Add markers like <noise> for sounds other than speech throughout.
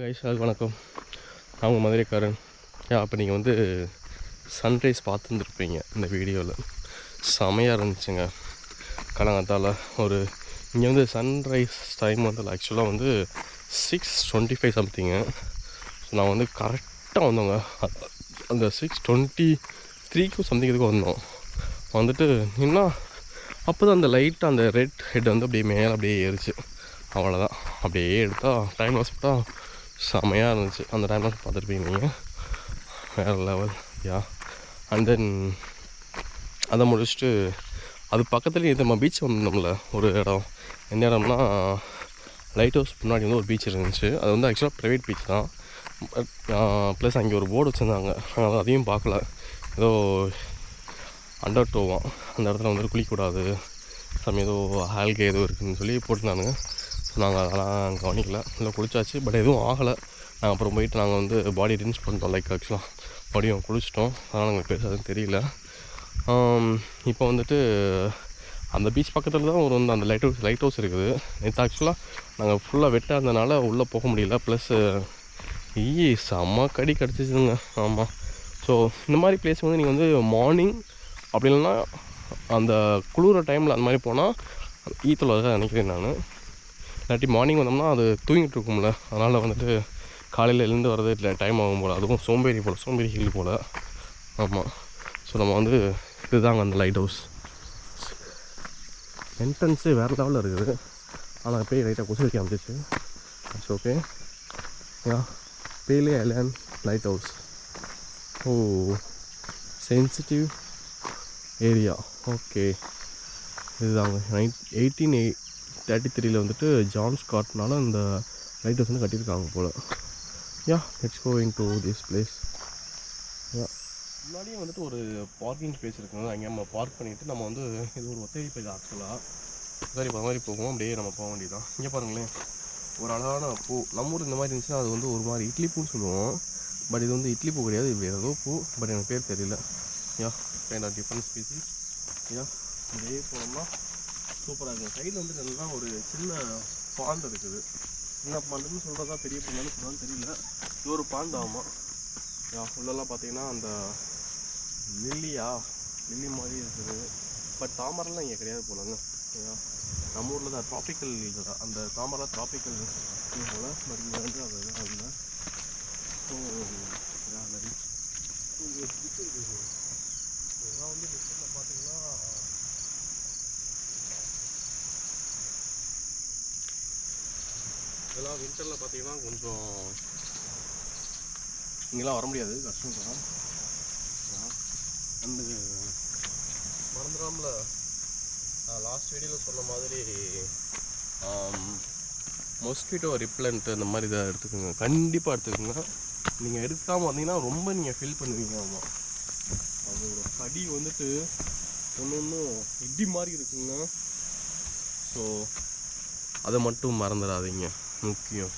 Guys வணக்கம். நான் உங்கள் மதுரைக்காரன். யா அப்போ நீங்கள் வந்து சன்ரைஸ் பார்த்துருந்துருப்பீங்க இந்த வீடியோவில் செமையாக இருந்துச்சுங்க. கலங்கத்தால் ஒரு இங்கே வந்து சன்ரைஸ் டைம் வந்து ஆக்சுவலாக வந்து six twenty five something so நான் வந்து கரெக்டாக வந்தோங்க. அந்த சிக்ஸ் டுவெண்ட்டி த்ரீக்கும் சம்திங் இதுக்கு வந்தோம். வந்துட்டு என்ன அப்போ தான் அந்த லைட் அந்த ரெட் ஹெட் வந்து அப்படியே மேலே அப்படியே ஏறிச்சு. அவ்வளோதான் அப்படியே எடுத்தால் டைம் வாஸ் பண்ணால் செமையாக இருந்துச்சு. அந்த டைமில் லாஸ் பார்த்துருப்பீங்க நீங்கள் வேறு லெவல் யா அண்ட் தென் அதை முடிச்சுட்டு அது பக்கத்துலேயே இது நம்ம பீச் வந்தோம்ல ஒரு இடம். எந்த இடம்னா லைட் ஹவுஸ் முன்னாடி வந்து ஒரு பீச் இருந்துச்சு. அது வந்து ஆக்சுவலாக ப்ரைவேட் பீச் தான். பட் ப்ளஸ் அங்கே ஒரு போர்டு வச்சுருந்தாங்க. ஆனால் அதையும் பார்க்கல. ஏதோ அண்டர் டோவான் அந்த இடத்துல வந்துட்டு குளிக்கக்கூடாது. சம் ஏதோ ஆல்கே ஏதோ இருக்குதுன்னு சொல்லி போட்டுருந்தானுங்க. நாங்கள் அதெல்லாம் கவனிக்கல இல்லை குளிச்சாச்சு. பட் எதுவும் ஆகலை. நாங்கள் அப்புறம் போயிட்டு நாங்கள் வந்து பாடி ரின்ஸ் பண்ணிட்டோம். லைக் ஆக்சுவலாக பாடியும் குளிச்சிட்டோம். அதனால் நாங்கள் பெருசாக தெரியல. இப்போ வந்துட்டு அந்த பீச் பக்கத்தில் தான் ஒரு வந்து அந்த லைட் ஹவுஸ் லைட் ஹவுஸ் இருக்குது. நேற்று ஆக்சுவலாக நாங்கள் ஃபுல்லாக வெட்டாக இருந்தனால உள்ளே போக முடியல. ப்ளஸ்ஸு ஈ செம்ம கடி கிடச்சிச்சுங்க. ஆமாம் ஸோ இந்த மாதிரி பிளேஸ் வந்து நீங்கள் வந்து மார்னிங் அப்படி இல்லைன்னா அந்த குளிர டைமில் அந்த மாதிரி போனால் ஈத்தில் நினைக்கிறேன் நான். இல்லாட்டி மார்னிங் வந்தோம்னா அது தூங்கிட்டு இருக்கும்ல. அதனால் வந்துட்டு காலையில் எழுந்து வரது இல்லை டைம் ஆகும் போல். அதுவும் சோம்பேறி போல் சோம்பேறி ஹில் போல். ஆமாம் ஸோ நம்ம வந்து இதுதாங்க அந்த லைட் ஹவுஸ் என்ட்ரன்ஸு வேறு லெவலில் இருக்குது. ஆனால் போய் லைட்டாக கொசு வந்துச்சு it's okay yeah பேலே island lighthouse oh sensitive area okay இதுதாங்க. நைன் எயிட்டீன் எயிட் தேர்ட்டி த்ரீல வந்துட்டு ஜான் ஸ்காட்னால அந்த லைட் ஹவுஸ் வந்து கட்டியிருக்காங்க போல். Yeah it's going to this place yeah முன்னாடியே வந்துட்டு ஒரு பார்க்கிங் ஸ்பேஸ் இருக்குங்க அங்கே நம்ம பார்க் பண்ணிவிட்டு நம்ம வந்து இது ஒரு ஒத்தடி போய் ஆக்சுவலாக சரி போகிற மாதிரி போகும். அப்படியே நம்ம போக வேண்டியதான் இங்கே பாருங்களேன். ஒரு அழகான பூ. நம்ம ஊர் இந்த மாதிரி இருந்துச்சுன்னா அது வந்து ஒரு மாதிரி இட்லி பூன்னு சொல்லுவோம். பட் இது வந்து இட்லி பூ கிடையாது. இது ஏதோ பூ. பட் எனக்கு பேர் தெரியல. Yeah kind of different species yeah அப்படியே போனோம்னா சூப்பராக இருக்கும் சைடில் வந்து நல்லா ஒரு சின்ன பாண்ட் இருக்குது. சின்ன பாண்டுன்னு சொல்கிறதா பெரிய பாண்டுன்னு சொல்கிறான்னு தெரியல. இது ஒரு பாண்ட் ஆமாம் உள்ளெல்லாம் பார்த்தீங்கன்னா அந்த லில்லியா லில்லி மாதிரி இருக்குது. பட் தாமரைலாம் இங்கே கிடையாது போலங்க. நம்ம ஊரில் தான் ட்ராபிக்கல் அந்த தாமரை ட்ராபிக்கல் போல். பட் இங்கே வந்து அது தான் இல்லை. ஸோ இங்கே இதெல்லாம் வந்து பார்த்தீங்கன்னா இதெல்லாம் வின்டரில் பார்த்தீங்கன்னா கொஞ்சம் இங்கெல்லாம் வர முடியாது கஷ்டம் தான். அண்டு மறந்துடாமல. லாஸ்ட் வீடியோவில் சொன்ன மாதிரி மொஸ்கிட்டோ ரிப்ளண்ட் இந்த மாதிரி இதை எடுத்துக்கோங்க. கண்டிப்பாக எடுத்துக்கோங்க. நீங்கள் எடுக்காமல் வந்தீங்கன்னா ரொம்ப நீங்கள் ஃபீல் பண்ணுவீங்க ஆமாம் அதோட கடி வந்துட்டு ஒன்று ஒன்றும் இடி மாதிரி இருக்குங்க. ஸோ அதை மட்டும் மறந்துடாதீங்க. முக்கியம்.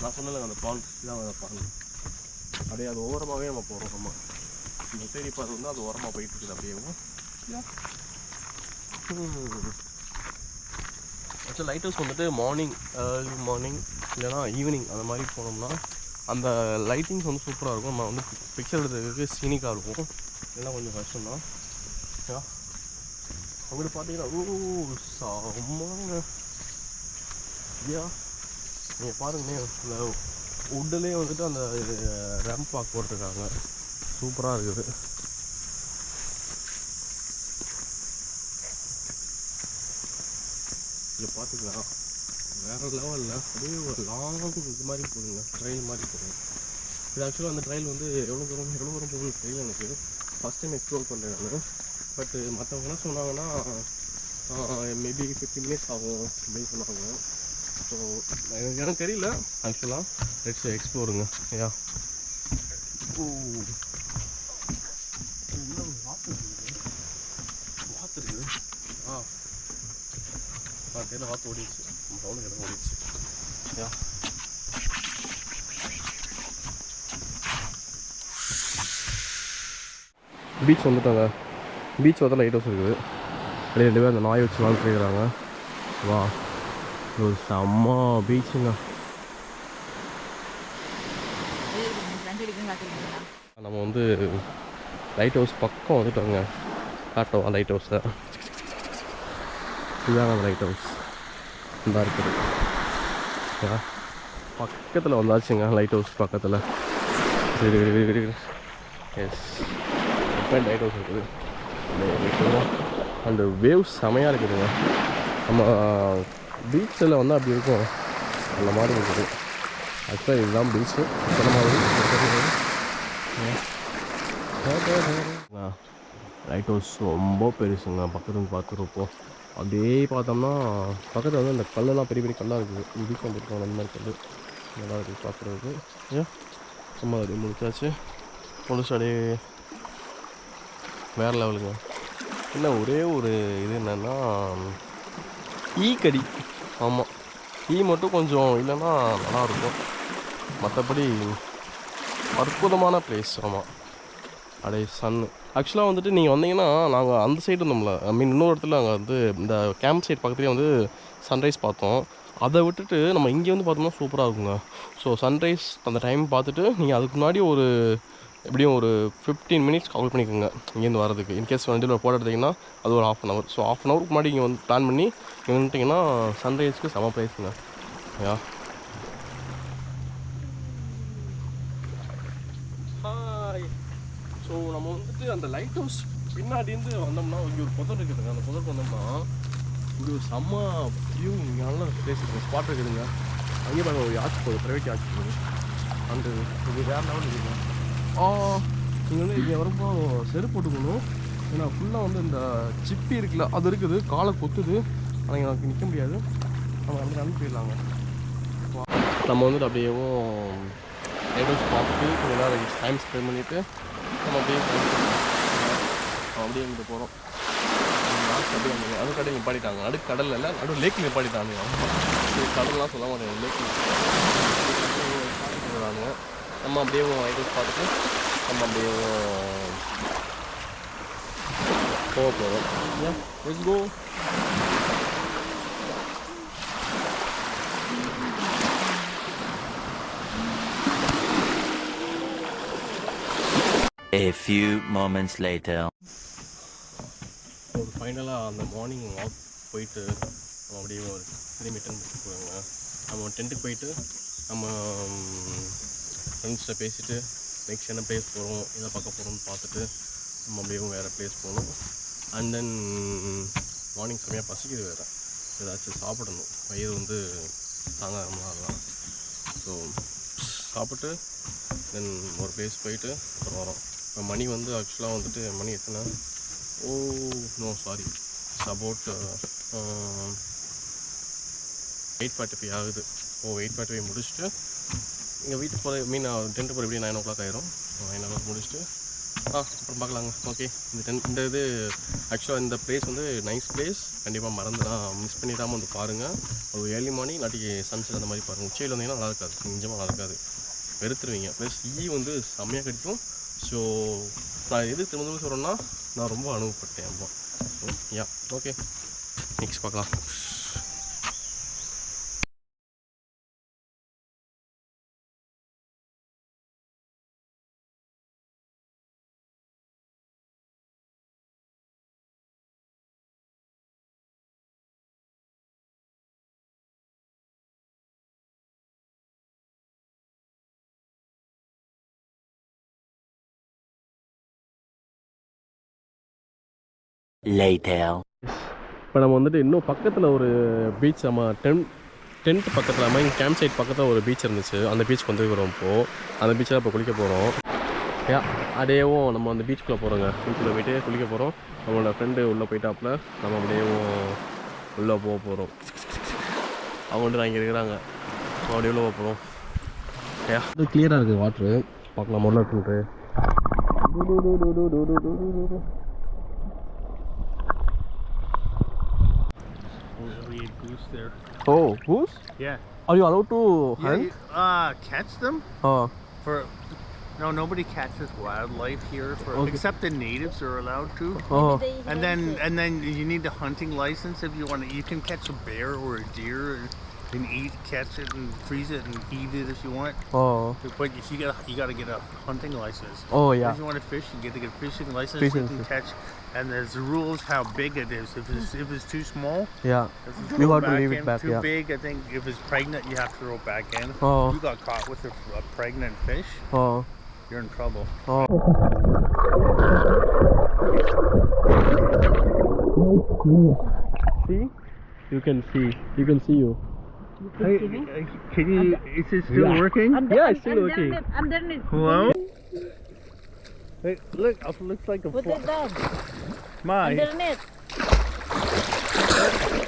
நான் சொன்னல அந்த பால் தான் அந்த பால் அப்படியே அது ஓரமாகவே நம்ம போகிறோம் நம்ம இந்த தேடி பார்த்து வந்து அது ஓரமாக போயிட்டு இருக்குது அப்படியே ஆக்சுவல் லைட் ஹவுஸ் வந்துட்டு மார்னிங் ஏர்லி மார்னிங் இல்லைனா ஈவினிங் அந்த மாதிரி போனோம்னா அந்த லைட்டிங்ஸ் வந்து சூப்பராக இருக்கும். நம்ம வந்து பிக்சர் எடுக்கிறதுக்கு சீனிக்காக இருக்கும். இதெல்லாம் கொஞ்சம் கஷ்டம் தான் அங்கிட்டு பார்த்தீங்கன்னா ஓ செம்மங்க. ஐயா நீங்கள் பாருங்களேன் இந்த உட்டுலேயே வந்துட்டு அந்த ரேம்ப் பாக் போட்டிருக்காங்க. சூப்பராக இருக்குது. இங்கே பார்த்துக்கலாம் வேறு லெவலில் அப்படியே ஒரு லாங் இது மாதிரி போடுங்க. ட்ரெயின் மாதிரி போடுங்க. இது ஆக்சுவலாக அந்த ட்ரெயில் வந்து எவ்வளோ தூரம் எவ்வளோ தூரம் போகணும்னு தெரியல எனக்கு. ஃபஸ்ட் டைம் எக்ஸ்ப்ளோர் பண்ணுறேன் நான். பட்டு மற்றவங்கலாம் சொன்னாங்கன்னா மேபி ஃபிஃப்டி மினிட்ஸ் ஆகும் அப்படின்னு சொன்னாங்க. ஸோ எனக்கு எனக்கு தெரியல. ஆக்சுவலாக லெட்ஸ் எக்ஸ்ப்ளோருங்க யா ஓ வாத்து வாத்து இருக்குது ஆ ஆ வாத்து ஓடிடுச்சு ரவுண்டு இடம் ஓடிடுச்சு யா பீச் வந்துட்டாங்க. பீச் வந்து லைட் ஹவுஸ் இருக்குது. அப்படியே ரெண்டு பேரும் அந்த நாய் வச்சு வாழ்ந்துருக்கிறாங்க வா ஒரு செம்ம பீச்சுங்க நம்ம வந்து லைட் ஹவுஸ் பக்கம் வந்துட்டோங்க காட்டுவோம் லைட் ஹவுஸை இதுதான் நம்ம லைட் ஹவுஸ் இதாக இருக்குது பக்கத்தில் வந்தாச்சுங்க லைட் ஹவுஸ் பக்கத்தில் சரி எஸ் இப்போ லைட் ஹவுஸ் இருக்குது. அந்த வேவ் செமையாக இருக்குதுங்க. நம்ம பீச்சில் வந்து அப்படி இருக்கும். அந்த மாதிரி இருக்குது. ஆக்சுவலாக இதுதான் பீச்சு சொன்ன மாதிரி. லைட் ஹவுஸ் ரொம்ப பெருசுங்க. பக்கத்துல பார்த்துருப்போம் அப்படியே பார்த்தோம்னா பக்கத்தில் வந்து அந்த கல்லெல்லாம் பெரிய பெரிய கல்லாக இருக்குது. இதுக்கு வந்துருக்கோம். அந்த மாதிரி கல் நல்லா இருக்குது பார்க்குறதுக்கு ஏன் சும்மா அப்படியே முடிச்சாச்சு. முடிச்சு அப்படியே வேறு லெவலுங்க என்ன ஒரே ஒரு இது என்னென்னா ஈ கடி ஆமாம் ஈ மட்டும் கொஞ்சம் இல்லைன்னா நல்லாயிருக்கும். மற்றபடி அற்புதமான பிளேஸ் ஆமாம் அடே சன்னு ஆக்சுவலாக வந்துட்டு நீங்கள் வந்தீங்கன்னா நாங்கள் அந்த சைடு இருந்தோம்ல. ஐ மீன் இன்னொரு இடத்துல நாங்கள் வந்து இந்த கேம்ப் சைட் பக்கத்துலேயே வந்து சன்ரைஸ் பார்த்தோம். அதை விட்டுட்டு நம்ம இங்கே வந்து பார்த்தோம்னா சூப்பராக இருக்குங்க. ஸோ சன்ரைஸ் அந்த டைம் பார்த்துட்டு நீங்கள் அதுக்கு முன்னாடி ஒரு எப்படியும் ஒரு ஃபிஃப்டீன் மினிட்ஸ் கால் பண்ணிக்கோங்க இங்கேருந்து வரதுக்கு இன்கேஸ் வண்டியில் போட எடுத்தீங்கன்னா அது ஒரு half an hour so half an ஹவருக்கு முன்னாடி இங்கே வந்து பிளான் பண்ணி இங்கே வந்துட்டிங்கன்னா சன்ரைஸ்க்கு செம ப்ரைஸுங்க யா ஹாய் ஸோ நம்ம வந்துட்டு அந்த லைட் ஹவுஸ் பின்னாடி இருந்து வந்தோம்னா இங்கே ஒரு புதர் இருக்குதுங்க அந்த புதருக்கு வந்தோம்னா இங்கே ஒரு செம்ம வியூ இங்கே நல்ல பிளேஸ் இருக்குது ஸ்பாட் இருக்குதுங்க. அங்கே பாருங்க ஒரு யாட்ச் போகுது. ப்ரைவேட் யாட்ச் போகுது. அந்த இது வேறு லெவல் இருக்குதுங்க. இங்கே வந்து இங்கே வரப்போ செருப்பு போட்டுக்கணும். ஏன்னா ஃபுல்லாக வந்து இந்த சிப்பி இருக்குல்ல அது இருக்குது. காலை கொத்துது. ஆனால் எனக்கு நிற்க முடியாது. அவங்க அப்படி நடந்து போயிடலாங்க. நம்ம வந்துட்டு அப்படியேவும் லைட் பார்த்துட்டு கொஞ்சம் நேரம் டைம் ஸ்பெண்ட் பண்ணிவிட்டு நம்ம அப்படியே அப்படியே இங்கே போகிறோம் அப்படியே அது கடையில் நிப்பாட்டிட்டாங்க நடு கடலில் இல்லை நடு லேக் நிப்பாட்டிட்டாங்க சரி கடல்லாம் சொல்ல மாட்டேங்க லேக் நிப்பாட்டிட்டாங்க நம்ம அப்படியே ஹவுஸ் பார்த்துட்டு நம்ம அப்படியே போக போகிறோம் let's go A few moments later. ஒரு ஃபைனலாக அந்த மார்னிங் வாக் போயிட்டு நம்ம அப்படியே ஒரு கிலோமீட்டர் போவாங்க நம்ம டென்ட்டுக்கு போயிட்டு நம்ம ஃப்ரெண்ட்ஸ்கிட்ட பேசிட்டு நெக்ஸ்ட் என்ன பிளேஸ் போகிறோம் எதை பார்க்க போகிறோம்னு பார்த்துட்டு நம்ம அப்படியே வேறு பிளேஸ் போகணும். அண்ட் தென் மார்னிங் செம்மையாக பசிக்குது வேறு. ஏதாச்சும் சாப்பிடணும். வயிறு வந்து தாங்க நம்மளாலாம் ஸோ சாப்பிட்டு தென் ஒரு பிளேஸ் போயிட்டு அப்புறம் வரோம். இப்போ மணி வந்து ஆக்சுவலாக வந்துட்டு மணி எத்தனை? ஓ no sorry it's about eight forty five ஆகுது. ஓ எயிட் ஃபார்ட்டி ஃபைவ் முடிச்சுட்டு எங்கள் வீட்டுக்கு போகிற மீன் டென்ட்டு போகிற எப்படி நைன் ஓ கிளாக் ஆயிரும். நைன் ஓ கிளாக் முடிச்சுட்டு ஆ அப்புறம் பார்க்கலாங்க. ஓகே இந்த டென் இந்த இது ஆக்சுவலாக இந்த பிளேஸ் வந்து நைஸ் பிளேஸ் கண்டிப்பாக மறந்துடலாம் மிஸ் பண்ணிடாமல் வந்து பாருங்கள் ஒரு ஏர்லி மார்னிங் இல்லாட்டி சன்செட் அந்த மாதிரி பாருங்கள் உச்சியில் வந்தீங்கன்னா நல்லா இருக்காது. நிஜமாக நல்லா இருக்காது. வெறுத்துருவீங்க. ப்ளஸ் ஈ e வந்து செம்மையாக கிடைக்கும். ஸோ நான் எது திரும்ப சொல்கிறேன்னா நான் ரொம்ப அனுபவப்பட்டேன். அம்மா ஸோ யா ஓகே நெக்ஸ்ட் பார்க்கலாம். Later. இப்போ நம்ம வந்துட்டு இன்னும் பக்கத்தில் ஒரு பீச் நம்ம டென் டென்ட் பக்கத்தில் நம்ம இங்கே கேம்ப் சைட் பக்கத்தில் ஒரு பீச் இருந்துச்சு. அந்த பீச்சுக்கு வந்து வரோம் இப்போது அந்த பீச்சில் இப்போ குளிக்க போகிறோம் யா அதேவும் நம்ம அந்த பீச்சுக்குள்ளே போகிறோங்க பீச்சுக்குள்ளே போயிட்டு குளிக்க போகிறோம் நம்மளோட ஃப்ரெண்டு உள்ளே போயிட்டாப்புல நம்ம அப்படியேவும் உள்ளே போக போகிறோம் அவங்க வந்து நான் இங்கே இருக்கிறாங்க. அப்படியே உள்ளே போக போகிறோம் யா. இது கிளியராக இருக்குது வாட்ரு பார்க்கலாம் முதல்ல இருக்குன்ட்டு We ate goose there. O who's Yeah. are you allowed to Yeah, hunt you, uh, catch them oh for. No, nobody catches wildlife here for Okay. except the natives are allowed to. oh And then and then you need a hunting license if you want to. You can catch a bear or a deer. And eat, catch it, and freeze it, and eat it if you want. Oh. But if you got you got to get a hunting license. Oh yeah. If you want to fish, you get to get a fishing license. Fishing you can license. catch, and there's rules how big it is. If it's if it's too small, Yeah. You have to leave it in. back, Too yeah. big, I think if it's pregnant, you have to throw it back in. Oh. You got caught with a, a pregnant fish, Oh. you're in trouble. Oh. See? You can see. You can see you. Hey, can you? Is it still Yeah. working? I'm Yeah, done, it's still I'm working. Done it. I'm done it. Hello. Hey, look! It looks like a Put fly. it down. My, I'm done it.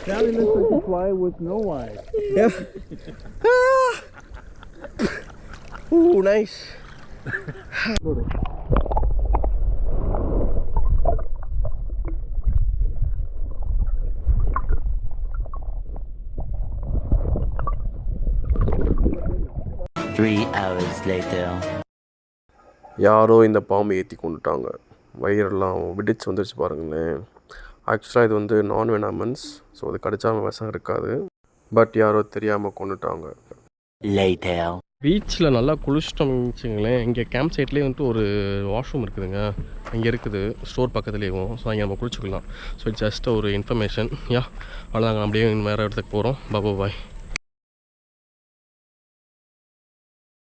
now it looks like a fly with no eyes. Yeah. <laughs> ah! Ooh, nice. <laughs> hours later. யாரோ இந்த பாம்பை ஏற்றி கொண்டுட்டாங்க. வயிறெல்லாம் வெடிச்சு வந்துருச்சு பாருங்களேன். ஆக்சுவலாக இது வந்து நான் வெனாமன்ஸ் ஸோ அது கடிச்சா விஷம் இருக்காது. பட் யாரோ தெரியாமல் கொண்டுட்டாங்க. Later. பீச்சில் நல்லா குளிச்சிட்டோம் வச்சுங்களேன். இங்கே கேம்ப் சைட்லேயே வந்துட்டு ஒரு வாஷ்ரூம் இருக்குதுங்க. இங்கே இருக்குது. ஸ்டோர் பக்கத்துலேயும் ஸோ அங்கே நம்ம குளிச்சுக்கலாம். ஸோ இட்ஸ் ஜஸ்ட் ஒரு இன்ஃபர்மேஷன் யா அவ்வளோதாங்க அப்படியே வேறு இடத்துக்கு போகிறோம் பாபா பாய்